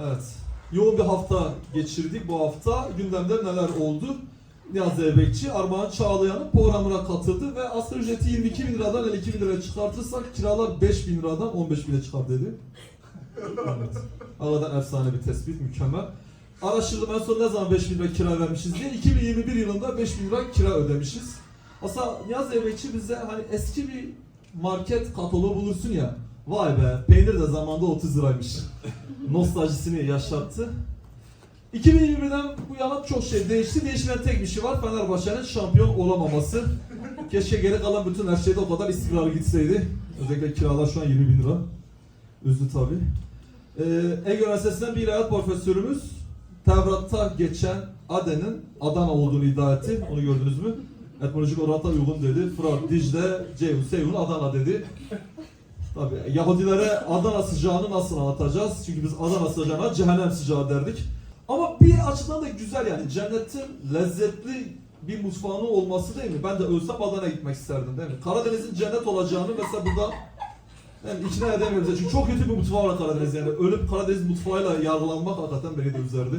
Evet. Yoğun bir hafta geçirdik bu hafta. Gündemde neler oldu? Niyazi Ebekçi, Armağan Çağlayan'ın programına katıldı ve asgari ücreti 22 bin liradan 52 bin liraya çıkartırsak kiralar 5 bin liradan 15 bine çıkar dedi. Evet. Aradan efsane bir tespit, mükemmel. Araştırdım en son ne zaman 5 bin lira kira vermişiz diye. 2021 yılında 5 bin lira kira ödemişiz. Aslında Niyazi Ebekçi bize hani eski bir market kataloğu bulursun ya. Vay be peynir de zamanda 30 liraymış. Nostaljisini yaşattı. 2021'den bu yana çok şey değişti. Değişmeyen tek bir şey var. Fenerbahçe'nin şampiyon olamaması. Keşke geri kalan bütün her şeyde o kadar istikrarlı gitseydi. Özellikle kiralar şu an 20 bin lira. Üzdü tabi. Ee, Ege Üniversitesi'nden bir ilahiyat profesörümüz Tevrat'ta geçen Aden'in Adana olduğunu iddia etti. Onu gördünüz mü? Etmolojik oranta uygun dedi. Fırat, Dicle, Ceyhun, Seyhun, Adana dedi. Tabii Yahudilere Adana sıcağını nasıl anlatacağız? Çünkü biz Adana sıcağına cehennem sıcağı derdik. Ama bir açıdan da güzel yani cennetin lezzetli bir mutfağının olması değil mi? Ben de ölsem Adana'ya gitmek isterdim değil mi? Karadeniz'in cennet olacağını mesela burada yani içine edemiyoruz. Çünkü çok kötü bir mutfağı var Karadeniz yani. Ölüp Karadeniz mutfağıyla yargılanmak hakikaten beni de üzerdi.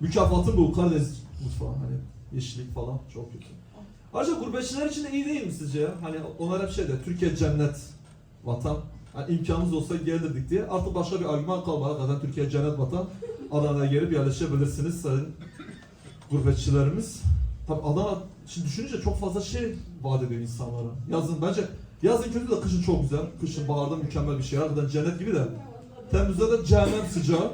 Mükafatı bu Karadeniz mutfağı hani yeşillik falan çok kötü. Ayrıca gurbetçiler için de iyi değil mi sizce ya? Hani onlar hep şey de Türkiye cennet vatan. Yani imkanımız olsa gelirdik diye. Artık başka bir argüman kalmadı. Zaten Türkiye cennet vatan. Adana'ya gelip yerleşebilirsiniz sayın gurbetçilerimiz. Tabii Adana şimdi düşününce çok fazla şey vaat ediyor insanlara. Yazın bence yazın kötü de kışın çok güzel. Kışın baharda mükemmel bir şey. Harbiden cennet gibi de. Temmuz'da da cehennem sıcağı.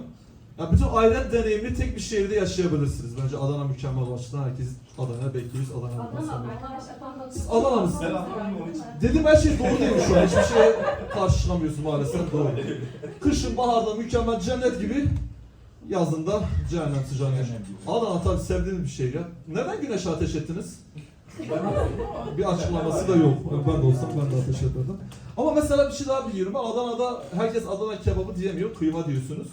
Ya bütün aile deneyimini tek bir şehirde yaşayabilirsiniz. Bence Adana mükemmel açıdan. Herkes Adana'ya bekliyoruz. Adana'ya Adana, Siz Adana mısınız? Ben Afgan'ım onun için. Dedim her şey doğru değil şu an? Hiçbir şeye karşı çıkamıyorsun maalesef. Doğru. Kışın, baharda mükemmel cennet gibi. Yazında cehennem sıcağı. Adana tabii sevdiğiniz bir şey ya. Neden güneş ateş ettiniz? Bir açıklaması da yok. Ben de olsam ben de ateş ederdim. Ama mesela bir şey daha biliyorum. Ben Adana'da herkes Adana kebabı diyemiyor. Kıyma diyorsunuz.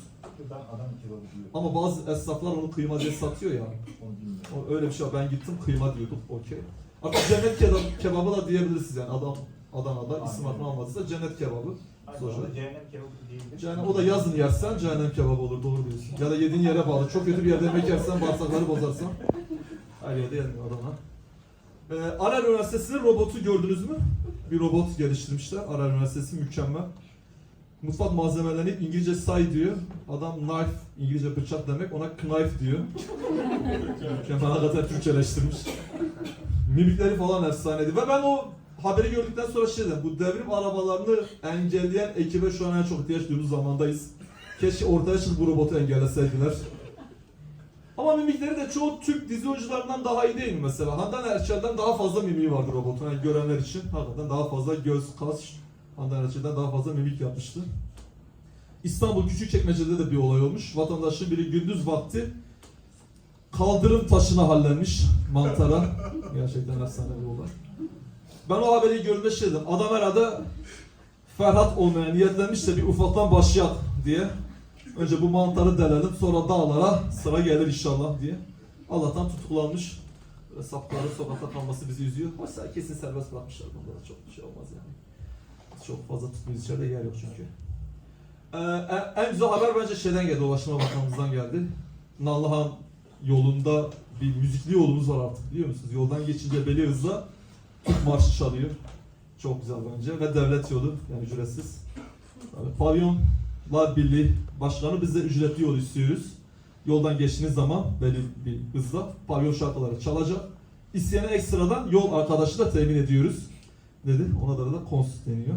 Ben adam kebabı diyorum. Ama bazı esnaflar onu kıyma diye satıyor ya. Onu bilmiyorum. O- Öyle bir şey var. Ben gittim kıyma diyorduk. Okey. Hatta cennet kebabı, kebabı da diyebilirsiniz yani. Adam Adana'da isim adını almadıysa cennet kebabı. Aynen, Sonuçta. o da cehennem kebabı değildir. Cehennem, o da yazın yersen cehennem kebabı olur. Doğru diyorsun. Ya da yediğin yere bağlı. Çok kötü bir yerde yemek yersen bağırsakları bozarsan. Her yerde yenmiyor Adana. Ee, Arar Üniversitesi'nin robotu gördünüz mü? Bir robot geliştirmişler. Arar Üniversitesi mükemmel. Mutfak malzemelerini İngilizce say diyor. Adam knife, İngilizce bıçak demek. Ona knife diyor. Mükemmel hakikaten Türkçeleştirmiş. Mimikleri falan efsaneydi. Ve ben o haberi gördükten sonra şey dedim. Bu devrim arabalarını engelleyen ekibe şu an en çok ihtiyaç duyduğumuz zamandayız. Keşke ortaya çıkıp bu robotu engelleseydiler. Ama mimikleri de çoğu Türk dizi oyuncularından daha iyi değil mi mesela? Handan Erçel'den daha fazla mimiği vardı robotun. Yani görenler için hakikaten daha fazla göz, kaş, Handan Erçel'den daha fazla mimik yapmıştı. İstanbul Küçükçekmece'de de bir olay olmuş. Vatandaşın biri gündüz vakti kaldırım taşına hallenmiş mantara. Gerçekten efsane bir olay. Ben o haberi gördüğümde şey dedim. Adam herhalde Ferhat olmaya niyetlenmiş de bir ufaktan başlayak diye. Önce bu mantarı delelim sonra dağlara sıra gelir inşallah diye. Allah'tan tutuklanmış. Sapları sokakta kalması bizi üzüyor. Oysa kesin serbest bırakmışlar. Bunda da çok bir şey olmaz yani. Çok fazla tutmuyoruz içeride yer yok çünkü. Ee, en- en güzel haber bence şeyden geldi, Ulaştırma Bakanımızdan geldi. Nallıhan yolunda bir müzikli yolumuz var artık biliyor musunuz? Yoldan geçince belli hızla marşı çalıyor. Çok güzel bence ve devlet yolu yani ücretsiz. Tabii, Pavyonlar Birliği Başkanı biz de ücretli yol istiyoruz. Yoldan geçtiğiniz zaman belli bir hızla pavyon şarkıları çalacak. İsteyene ekstradan yol arkadaşı da temin ediyoruz dedi. Ona da da konsut deniyor.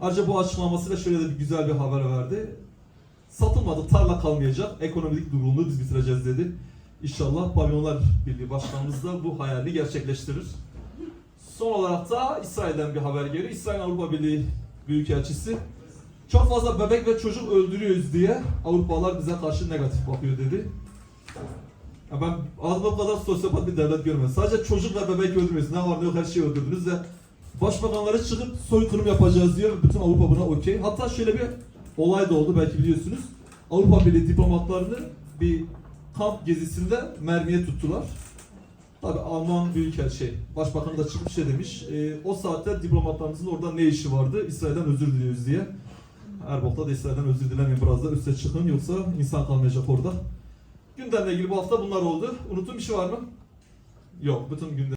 Ayrıca bu açıklamasıyla şöyle de bir güzel bir haber verdi. Satılmadı, tarla kalmayacak, ekonomik durumunu biz bitireceğiz dedi. İnşallah Pavyonlar Birliği Başkanımız da bu hayali gerçekleştirir. Son olarak da İsrail'den bir haber geliyor. İsrail Avrupa Birliği Büyükelçisi çok fazla bebek ve çocuk öldürüyoruz diye Avrupalılar bize karşı negatif bakıyor dedi. Ya ben ağzımda bu kadar sosyopat bir devlet görmedim. Sadece çocuk ve bebek öldürmüyoruz. Ne var ne yok her şeyi öldürdünüz de başbakanları çıkıp soykırım yapacağız diyor. Bütün Avrupa buna okey. Hatta şöyle bir olay da oldu belki biliyorsunuz. Avrupa Birliği diplomatlarını bir kamp gezisinde mermiye tuttular. Tabi Alman Büyükelçi, şey, Başbakan da çıkıp şey demiş. e, o saatte diplomatlarımızın orada ne işi vardı? İsrail'den özür diliyoruz diye. Erbok'ta da İsrail'den özür dilemeyin biraz da üste çıkın yoksa insan kalmayacak orada. Gündemle ilgili bu hafta bunlar oldu. Unuttuğum bir şey var mı? Yok. Bütün gündem